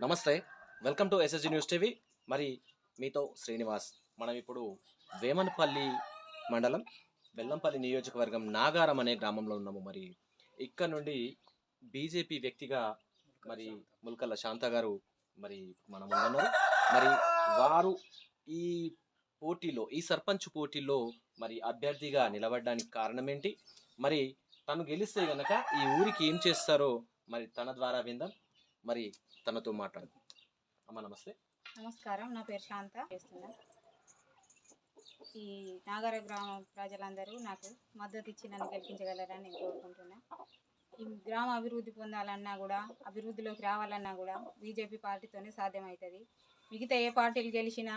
నమస్తే. Welcome to SSG news TV మరి మీతో శ్రీనివాస్. మనం ఇప్పుడు వేమనపల్లి మండలం బెల్లంపల్లి నియోజకవర్గం నాగారం అనే గ్రామంలో ఉన్నాము. మరి ఇక్కడ నుండి బీజేపీ వ్యక్తిగా మరి ముల్కల్ల శాంత గారు మరి మనం ఉన్నారు. మరి వారు ఈ పోటీలో ఈ సర్పంచ్ పోటీలో మరి అభ్యర్థిగా నిలబడడానికి కారణం ఏంటి మరి తను గెలిస్తే కనుక ఈ ఊరికి ఏం చేస్తారో మరి తన ద్వారా విందాం. మరి తనతో మాట్లాడదాం అమ్మ నమస్తే. నమస్కారం. నా పేరు శాంత. చేస్తున్నా. ఈ నాగర గ్రామ ప్రజలందరూ నాకు మద్దతు ఇచ్చి నన్ను గెలిపించగలరని నేను కోరుకుంటున్నా. ఈ గ్రామ అభివృద్ధి పొందాలన్నా కూడా అభివృద్ధిలోకి రావాలన్నా కూడా బీజేపీ పార్టీతోనే సాధ్యమవుతుంది మిగతా ఏ పార్టీలు గెలిచినా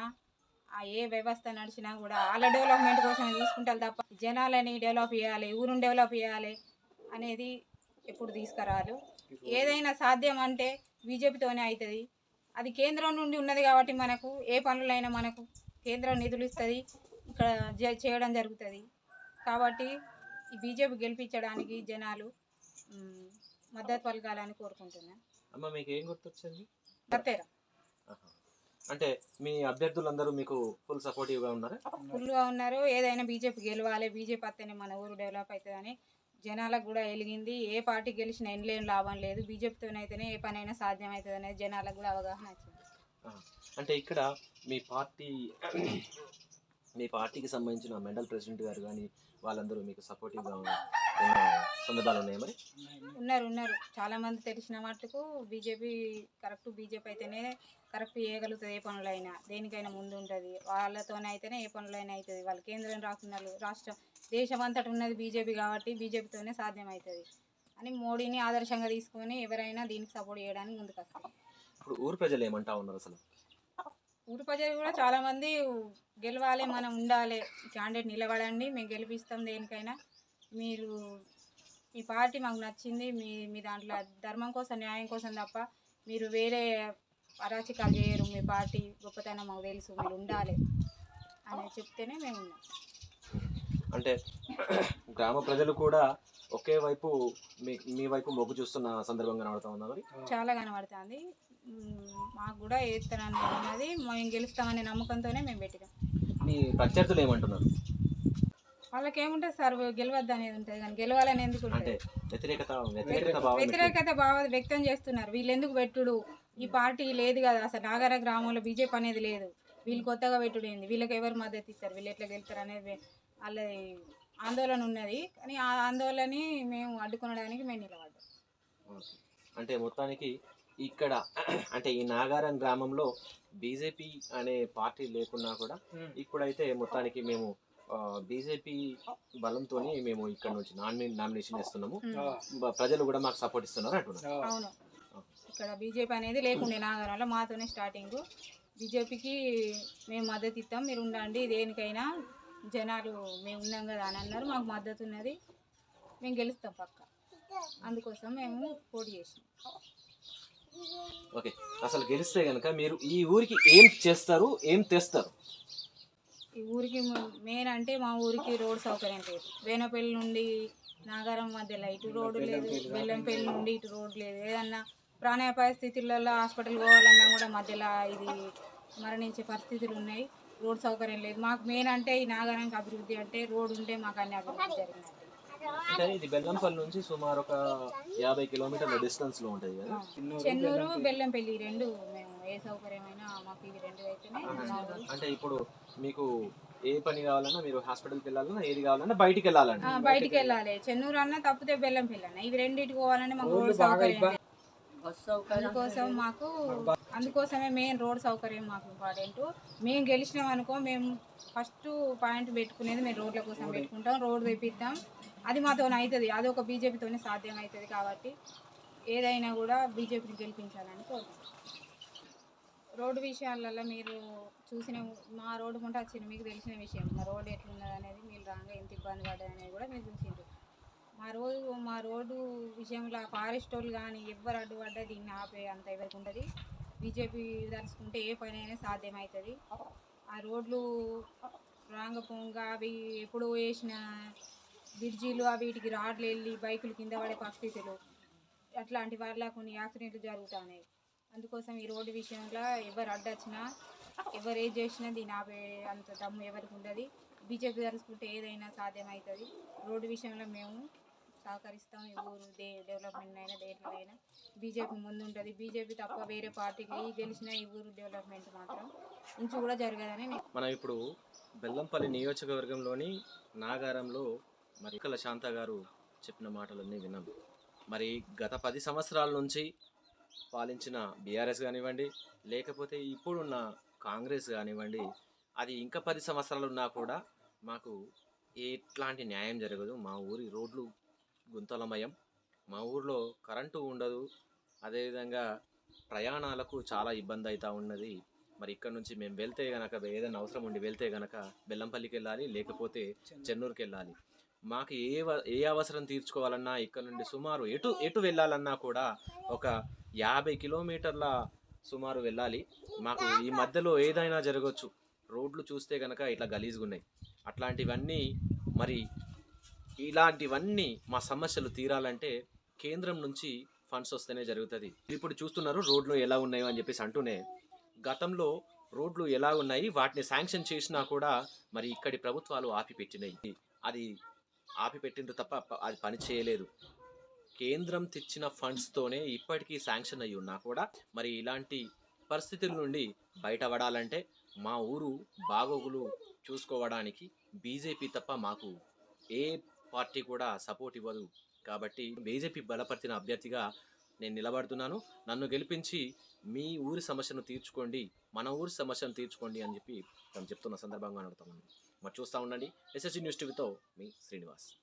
ఆ ఏ వ్యవస్థ నడిచినా కూడా వాళ్ళ డెవలప్మెంట్ కోసం చూసుకుంటారు తప్ప జనాలని డెవలప్ చేయాలి ఊరుని డెవలప్ చేయాలి అనేది ఎప్పుడు తీసుకురాలు ఏదైనా సాధ్యం అంటే బీజేపీతోనే అవుతుంది అది కేంద్రం నుండి ఉన్నది కాబట్టి మనకు ఏ పనులైనా మనకు కేంద్రం నిధులు ఇస్తుంది ఇక్కడ చేయడం జరుగుతుంది. కాబట్టి ఈ బీజేపీ గెలిపించడానికి జనాలు మద్దతు పలకాలని కోరుకుంటున్నాను అమ్మ మీకు ఏం గుర్తొచ్చింది? కత్తెర ఆహా. అంటే మీ అభ్యర్థులందరూ మీకు ఫుల్ ఉన్నారా? ఫుల్గా ఉన్నారు. ఏదైనా బీజేపీ గెలవాలి బీజేపీ వస్తేనే మన ఊరు డెవలప్ అవుతుందని జనాలకు కూడా వెలిగింది ఏ పార్టీ గెలిచినా ఎన్లేం లాభం లేదు. బీజేపీతోనైతేనే ఏ పనైనా సాధ్యం అవుతుంది అనేది జనాలకు కూడా అవగాహన వచ్చింది. అంటే ఇక్కడ మీ పార్టీ మీ పార్టీకి సంబంధించిన మెండల్ ప్రెసిడెంట్ గారు కానీ వాళ్ళందరూ మీకు సపోర్టివ్గా సందర్భాలు ఉన్నాయి మరి? ఉన్నారు ఉన్నారు. చాలా మంది తెలిసిన మట్టుకు బీజేపీ కరెక్ట్ బీజేపీ అయితేనే కరెక్ట్ చేయగలుగుతుంది ఏ పనులైనా. దేనికైనా ముందు ఉంటుంది. వాళ్ళతోనైతేనే ఏ పనులైనా అవుతుంది వాళ్ళ కేంద్రం రాకున్నారు. రాష్ట్రం దేశం అంతటా ఉన్నది బీజేపీ కాబట్టి బీజేపీతోనే సాధ్యం అవుతుంది అని మోడీని ఆదర్శంగా తీసుకొని ఎవరైనా దీనికి సపోర్ట్ చేయడానికి ముందుకు వస్తారు ఇప్పుడు ఊరు ప్రజలు ఏమంటా ఉన్నారు అసలు? ఊరు ప్రజలు కూడా చాలా మంది గెలవాలి మనం ఉండాలి. క్యాండిడేట్ నిలబడండి మేము గెలిపిస్తాం దేనికైనా. మీరు మీ పార్టీ మాకు నచ్చింది. మీ మీ దాంట్లో ధర్మం కోసం న్యాయం కోసం తప్ప మీరు వేరే అరాచకాలు చేయరు. మీ పార్టీ గొప్పతనం మాకు తెలుసు. మీరు ఉండాలి అని చెప్తేనే మేము ఉన్నాం. అంటే గ్రామ ప్రజలు కూడా ఒకే వైపు మీ మీ వైపు మొగ్గు చూస్తున్న సందర్భం కనబడతా ఉందా మరి? చాలా కనబడుతుంది. మాకు కూడా ఏతనని ఉన్నది. మేము గెలుస్తామనే నమ్మకంతోనే మేము పెట్టినాం. మీ ప్రత్యర్థులు ఏమంటున్నారు? వాళ్ళకి ఏముంటుంది సార్ గెలవద్దు అనేది ఉంటుంది కానీ గెలవాలని ఎందుకు? అంటే వ్యతిరేకత వ్యతిరేకత భావం ఎక్కువ. వ్యతిరేకత భావ వ్యక్తం చేస్తున్నారు. వీళ్ళు ఎందుకు పెట్టుడు? ఈ పార్టీ లేదు కదా అసలు. నాగర గ్రామంలో బీజేపీ అనేది లేదు. వీళ్ళు కొత్తగా పెట్టుడు ఏంది? వీళ్ళకి ఎవరు మద్దతు ఇస్తారు? వీళ్ళు ఎట్లా గెలుస్తారు అనేది వాళ్ళది ఆందోళన ఉన్నది. కానీ ఆ ఆందోళనని మేము అడ్డుకొనడానికి మేము నిలబడ్డాం. ఓకే. అంటే మొత్తానికి ఇక్కడ అంటే ఈ నాగారం గ్రామంలో బీజేపీ అనే పార్టీ లేకున్నా కూడా ఇప్పుడైతే మొత్తానికి మేము బీజేపీ బలంతో మేము ఇక్కడ నుంచి నామినే నామినేషన్ ఇస్తున్నాము ప్రజలు కూడా మాకు సపోర్ట్ ఇస్తున్నారు అంటున్నారు. అవును. ఇక్కడ బీజేపీ అనేది లేకుండే నాగరంలో మాతోనే స్టార్టింగ్. బీజేపీకి మేము మద్దతు ఇస్తాం. మీరు ఉండండి దేనికైనా జనాలు మేము ఉన్నాం కదా అని అన్నారు. మాకు మద్దతు ఉన్నది. మేము గెలుస్తాం పక్క. అందుకోసం మేము పోటీ చేసినాం. ఓకే. అసలు గెలిస్తే కనుక మీరు ఈ ఊరికి ఏం చేస్తారు? ఏం తెస్తారు? ఈ ఊరికి మెయిన్ అంటే మా ఊరికి రోడ్ సౌకర్యం లేదు. వేనపల్లి నుండి నాగారం మధ్యలో ఇటు రోడ్డు లేదు. బెల్లంపల్లి నుండి ఇటు రోడ్ లేదు. ఏదన్నా ప్రాణాపాయ స్థితులలో హాస్పిటల్ పోవాలన్నా కూడా మధ్యలో ఇది మరణించే పరిస్థితులు ఉన్నాయి. రోడ్ సౌకర్యం లేదు. మాకు మెయిన్ అంటే ఈ నాగారానికి అభివృద్ధి అంటే రోడ్ ఉంటే మాకు అన్ని అభివృద్ధి అంటే ఇది బెల్లంపల్లి నుంచి సుమారు ఒక యాభై కిలోమీటర్ల డిస్టెన్స్లో ఉంటుంది కదా? చెన్నూరు బెల్లంపల్లి రెండు మేము ఏ సౌకర్యమైనా మాకు ఇవి రెండు అయితేనే. అంటే ఇప్పుడు మీకు ఏ పని కావాలన్నా మీరు హాస్పిటల్కి వెళ్ళాలన్నా ఏది కావాలన్నా బయటికి వెళ్ళాలండి. ఆ, బయటికి వెళ్ళాలి. చెన్నూరు అన్న తప్పితే బెల్లంపల్లి అన్న ఇవి రెండింటికి పోవాలంటే మాకు రోడ్ సౌకర్యం. అందుకోసం మాకు అందుకోసమే మెయిన్ రోడ్ సౌకర్యం మాకు ఇంపార్టెంట్. మేము గెలిచినాం అనుకో మేము ఫస్ట్ పాయింట్ పెట్టుకునేది మేము రోడ్ల కోసం పెట్టుకుంటాం రోడ్ తెప్పిద్దాం అది మాతో అవుతుంది అది ఒక బీజేపీతోనే సాధ్యం అవుతుంది కాబట్టి ఏదైనా కూడా బీజేపీని గెలిపించాలని కోరుకుంటున్నాం. రోడ్డు విషయాలలో మీరు చూసిన మా రోడ్డు ముంటే వచ్చింది మీకు తెలిసిన విషయం మా రోడ్డు ఎట్లున్నది అనేది మీరు రాగా ఎంత ఇబ్బంది పడ్డది అనేది కూడా మీరు చూసిండ్రు. మా రోజు మా రోడ్డు విషయంలో ఫారెస్ట్ వాళ్ళు కానీ ఎవరు అడ్డుపడ్డా దీన్ని ఆపే అంత ఎవరికి ఉంటుంది. బీజేపీ తలుచుకుంటే ఏ పని అయినా సాధ్యమవుతుంది ఆ రోడ్లు రాంగ పొంగ అవి ఎప్పుడో వేసిన బ్రిడ్జీలు అవి వీటికి రాడ్లు వెళ్ళి బైకులు కింద పడే పరిస్థితులు అట్లాంటి వల్ల కొన్ని యాక్సిడెంట్లు జరుగుతున్నాయి అందుకోసం ఈ రోడ్డు విషయంలో ఎవరు అడ్డొచ్చినా ఎవరు ఏది చేసినా దీని ఆపే అంత దమ్ము ఎవరికి ఉండదు. బీజేపీ తలుచుకుంటే ఏదైనా సాధ్యమవుతుంది. రోడ్డు విషయంలో మేము సహకరిస్తాం. ఈ ఊరు దే డెవలప్మెంట్ అయినా దేంట్లోనైనా బీజేపీ ముందు ఉంటుంది బీజేపీ తప్ప వేరే పార్టీకి గెలిచిన ఈ ఊరు డెవలప్మెంట్ మాత్రం ఇంచు కూడా జరగదని మనం ఇప్పుడు బెల్లంపల్లి నియోజకవర్గంలోని నాగారంలో మరి శాంత గారు చెప్పిన మాటలన్నీ విన్నాం. మరి గత పది సంవత్సరాల నుంచి పాలించిన బీఆర్ఎస్ కానివ్వండి లేకపోతే ఇప్పుడున్న కాంగ్రెస్ కానివ్వండి అది ఇంకా పది సంవత్సరాలు ఉన్నా కూడా మాకు ఎట్లాంటి న్యాయం జరగదు. మా ఊరి రోడ్లు గుంతలమయం. మా ఊర్లో కరెంటు ఉండదు. అదేవిధంగా ప్రయాణాలకు చాలా ఇబ్బంది అవుతూ ఉన్నది. మరి ఇక్కడ నుంచి మేము వెళ్తే గనక ఏదైనా అవసరం ఉండి వెళ్తే గనక బెల్లంపల్లికి వెళ్ళాలి లేకపోతే చెన్నూరుకి వెళ్ళాలి. మాకు ఏ ఏ అవసరం తీర్చుకోవాలన్నా ఇక్కడ నుండి సుమారు ఎటు ఎటు వెళ్ళాలన్నా కూడా ఒక యాభై కిలోమీటర్ల సుమారు వెళ్ళాలి. మాకు ఈ మధ్యలో ఏదైనా జరగవచ్చు రోడ్లు చూస్తే కనుక ఇట్లా గలీజ్గా ఉన్నాయి అట్లాంటివన్నీ మరి ఇలాంటివన్నీ మా సమస్యలు తీరాలంటే కేంద్రం నుంచి ఫండ్స్ వస్తేనే జరుగుతుంది. ఇప్పుడు చూస్తున్నారు రోడ్లు ఎలా ఉన్నాయో అని చెప్పేసి అంటూనే గతంలో రోడ్లు ఎలా ఉన్నాయి వాటిని శాంక్షన్ చేసినా కూడా మరి ఇక్కడి ప్రభుత్వాలు ఆపిపెట్టినాయి. అది ఆపిపెట్టింది తప్ప ప- అది పని చేయలేదు. కేంద్రం తెచ్చిన ఫండ్స్తోనే ఇప్పటికీ శాంక్షన్ అయ్యి ఉన్నా కూడా మరి ఇలాంటి పరిస్థితుల నుండి బయటపడాలంటే మా ఊరు బాగోగులు చూసుకోవడానికి బీజేపీ తప్ప మాకు ఏ పార్టీ కూడా సపోర్ట్ ఇవ్వదు. కాబట్టి బీజేపీ బలపరిచిన అభ్యర్థిగా నేను నిలబడుతున్నాను. నన్ను గెలిపించి మీ ఊరి సమస్యను తీర్చుకోండి మన ఊరి సమస్యను తీర్చుకోండి అని చెప్పి తను చెప్తున్న సందర్భంగా అడుగుతాను మరి చూస్తూ ఉండండి. ఎస్ఎస్సీ న్యూస్ టీవీతో మీ శ్రీనివాస్.